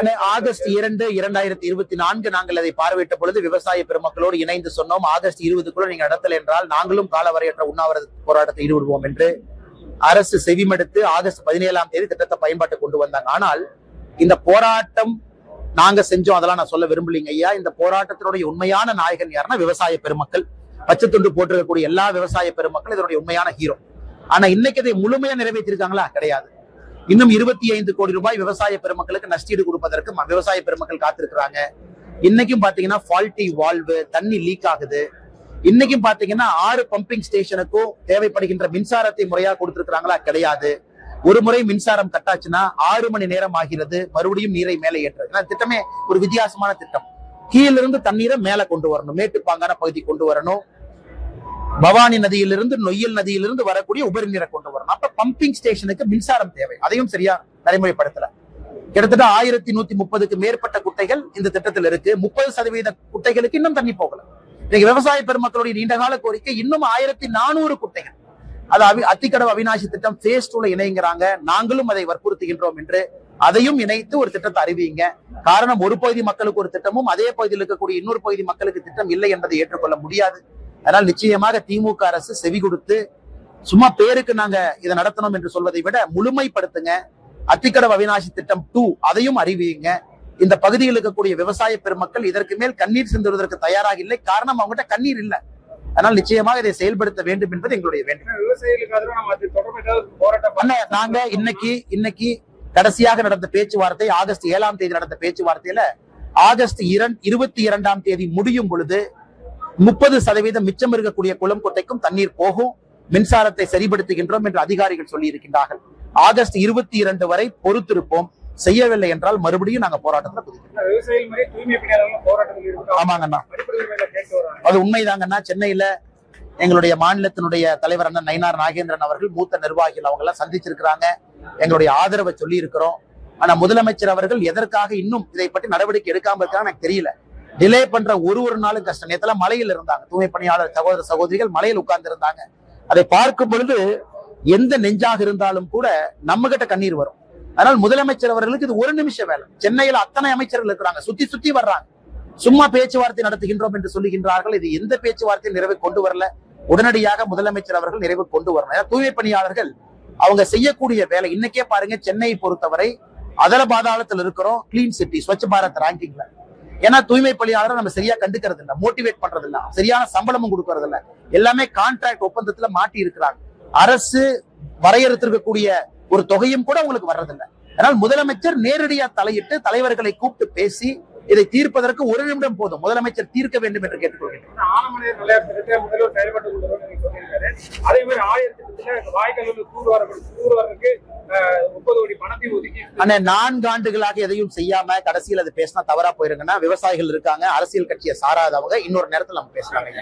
அண்ணே, ஆகஸ்ட் இரண்டு இரண்டாயிரத்தி இருபத்தி நான்கு நாங்கள் அதை பார்வையிட்ட பொழுது விவசாய பெருமக்களோடு இணைந்து சொன்னோம். ஆகஸ்ட் இருபதுக்குள்ள நீங்க நடத்தல என்றால் நாங்களும் காலவரையற்ற உண்ணாவிரத போராட்டத்தை ஈடுபடுவோம் என்று அரசு செவிமடுத்து ஆகஸ்ட் பதினேழாம் தேதி திட்டத்தை பயன்பாட்டு கொண்டு வந்தாங்க. ஆனால் இந்த போராட்டம் நாங்க செஞ்சோம். அதெல்லாம் நான் சொல்ல விரும்பலீங்க ஐயா. இந்த போராட்டத்தினுடைய உண்மையான நாயகன் யாருன்னா விவசாய பெருமக்கள். பச்சை துண்டு போட்டிருக்கக்கூடிய எல்லா விவசாய பெருமக்கள் இதனுடைய உண்மையான ஹீரோ ஆனா இன்னைக்கு இதை முழுமையா நிறைவேற்றிருக்காங்களா? கிடையாது. இன்னும் இருபத்தி ஐந்து கோடி ரூபாய் விவசாய பெருமக்களுக்கு நஷ்டீடு கொடுப்பதற்கு விவசாய பெருமக்கள் காத்திருக்கிறாங்க. இன்னைக்கும் பாத்தீங்கன்னா ஃபால்ட்டி வால்வு தண்ணி லீக் ஆகுது. இன்னைக்கும் பாத்தீங்கன்னா ஆறு பம்பிங் ஸ்டேஷனுக்கும் தேவைப்படுகின்ற மின்சாரத்தை முறையா கொடுத்திருக்கிறாங்களா? கிடையாது. ஒரு முறை மின்சாரம் கட்டாச்சுன்னா ஆறு மணி நேரம் ஆகிறது மறுபடியும் நீரை மேலே ஏற்றுறது. ஏன்னா திட்டமே ஒரு வித்தியாசமான திட்டம். கீழிருந்து தண்ணீரை மேல கொண்டு வரணும். மேட்டுப்பாங்கான பகுதி கொண்டு வரணும். பவானி நதியிலிருந்து நொய்யல் நதியிலிருந்து வரக்கூடிய உபரி நீரை கொண்டு வரணும். அப்ப பம்பிங் ஸ்டேஷனுக்கு மின்சாரம் தேவை. அதையும் சரியா நடைமுறைப்படுத்தல. கிட்டத்தட்ட ஆயிரத்தி நூத்தி முப்பதுக்கு மேற்பட்ட குட்டைகள் இந்த திட்டத்தில் இருக்கு. முப்பது சதவீத குட்டைகளுக்கு இன்னும் தண்ணி போகல. இன்னைக்கு விவசாய பெருமக்களுடைய நீண்டகால கோரிக்கை இன்னும் ஆயிரத்தி நானூறு குட்டைகள். அது அவி அத்திக்கடவு அவிநாசி திட்டம் பேஸ் டூல இணைங்கிறாங்க. நாங்களும் அதை வற்புறுத்துகின்றோம் என்று அதையும் இணைத்து ஒரு திட்டத்தை அறிவிங்க. காரணம் ஒரு பகுதி மக்களுக்கு ஒரு திட்டமும் அதே பகுதியில் இருக்கக்கூடிய இன்னொரு பகுதி மக்களுக்கு திட்டம் இல்லை என்பதை ஏற்றுக்கொள்ள முடியாது. அதனால் நிச்சயமாக திமுக அரசு செவி கொடுத்து சும்மா பேருக்கு நாங்க இதை நடத்தணும் என்று சொல்வதை விட முழுமைப்படுத்துங்க. அத்திக்கடவு அவிநாசி திட்டம் டூ அதையும் அறிவியுங்க. இந்த பகுதியில் இருக்கக்கூடிய விவசாய பெருமக்கள் இதற்கு மேல் கண்ணீர் சிந்துவதற்கு தயாராக இல்லை. காரணம் அவங்ககிட்ட கண்ணீர் இல்லை. அதனால் நிச்சயமாக இதை செயல்படுத்த வேண்டும் என்பது எங்களுடைய வேண்டும் நாங்க இன்னைக்கு இன்னைக்கு கடைசியாக நடந்த பேச்சுவார்த்தை ஆகஸ்ட் ஏழாம் தேதி நடந்த பேச்சுவார்த்தையில ஆகஸ்ட் இரண்டு இருபத்தி இரண்டாம் தேதி முடியும் பொழுது முப்பது சதவீதம் மிச்சம் இருக்கக்கூடிய குளம் கொட்டைக்கும் தண்ணீர் போகும். மின்சாரத்தை சரிபடுத்துகின்றோம் என்று அதிகாரிகள் சொல்லி இருக்கின்றார்கள் ஆகஸ்ட் இருபத்தி இரண்டு வரை பொறுத்திருப்போம். செய்யவில்லை என்றால் மறுபடியும் நாங்க போராட்டத்துல குதிக்கிறோம். ஆமாங்கண்ணா. அது உண்மைதாங்கன்னா சென்னையில எங்களுடைய மாநிலத்தினுடைய தலைவர் அண்ணன் நயினார் நாகேந்திரன் அவர்கள் மூத்த நிர்வாகிகள் அவங்க எல்லாம் சந்திச்சிருக்கிறாங்க. எங்களுடைய ஆதரவை சொல்லி இருக்கிறோம் ஆனா முதலமைச்சர் அவர்கள் எதற்காக இன்னும் இதை பற்றி நடவடிக்கை எடுக்காம இருக்காங்க எனக்கு தெரியல. டிலே பண்ற ஒரு ஒரு நாளும் கஷ்டம் நேத்தெல்லாம் மலையில் இருந்தாங்க. தூய்மை பணியாளர் சகோதர சகோதரிகள் மலையில் உட்கார்ந்து இருந்தாங்க. அதை பார்க்கும் பொழுது எந்த நெஞ்சாக இருந்தாலும் கூட நம்ம கிட்ட கண்ணீர் வரும். அதனால் முதலமைச்சர் அவர்களுக்கு இது ஒரு நிமிஷம் வேலை. சென்னையில அத்தனை அமைச்சர்கள் இருக்கிறாங்க. சுத்தி சுத்தி வர்றாங்க. சும்மா பேச்சுவார்த்தை நடத்துகின்றோம் என்று சொல்லுகின்றார்கள். இது எந்த பேச்சுவார்த்தையும் நிறைவு கொண்டு வரல. உடனடியாக முதலமைச்சர் அவர்கள் நிறைவு கொண்டு வரணும். ஏன்னா தூய்மை பணியாளர்கள் அவங்க செய்யக்கூடிய வேலை. இன்னைக்கே பாருங்க சென்னையை பொறுத்தவரை அதல பாதாளத்தில் இருக்கிறோம். கிளீன் சிட்டி ஸ்வச் பாரத் ரேங்கிங்ல ஏன்னா தூய்மை பணியாளரை நம்ம சரியா கண்டுக்கிறது இல்ல மோட்டிவேட் பண்றது இல்ல சரியான சம்பளமும் கொடுக்கறது இல்ல எல்லாமே கான்ட்ராக்ட் ஒப்பந்தத்துல மாட்டி இருக்கிறாங்க. அரசு வரையறுத்திருக்கக்கூடிய ஒரு தொகையும் கூட உங்களுக்கு வர்றதில்லை. அதனால் முதலமைச்சர் நேரடியா தலையிட்டு தலைவர்களை கூப்பிட்டு பேசி இதை தீர்ப்பதற்கு ஒரு நிமிடம் போதும். முதலமைச்சர் தீர்க்க வேண்டும் என்று கேட்டுக்கொள்கிறேன். அதே முப்பது கோடி பணத்தை ஒதுக்கி ஆனா நான்கு ஆண்டுகளாக எதையும் செய்யாம கடைசியில் அது பேசினா தவறா போயிருங்கன்னா விவசாயிகள் இருக்காங்க அரசியல் கட்சியை சாராதவங்க. இன்னொரு நேரத்துல நம்ம பேசலாங்க.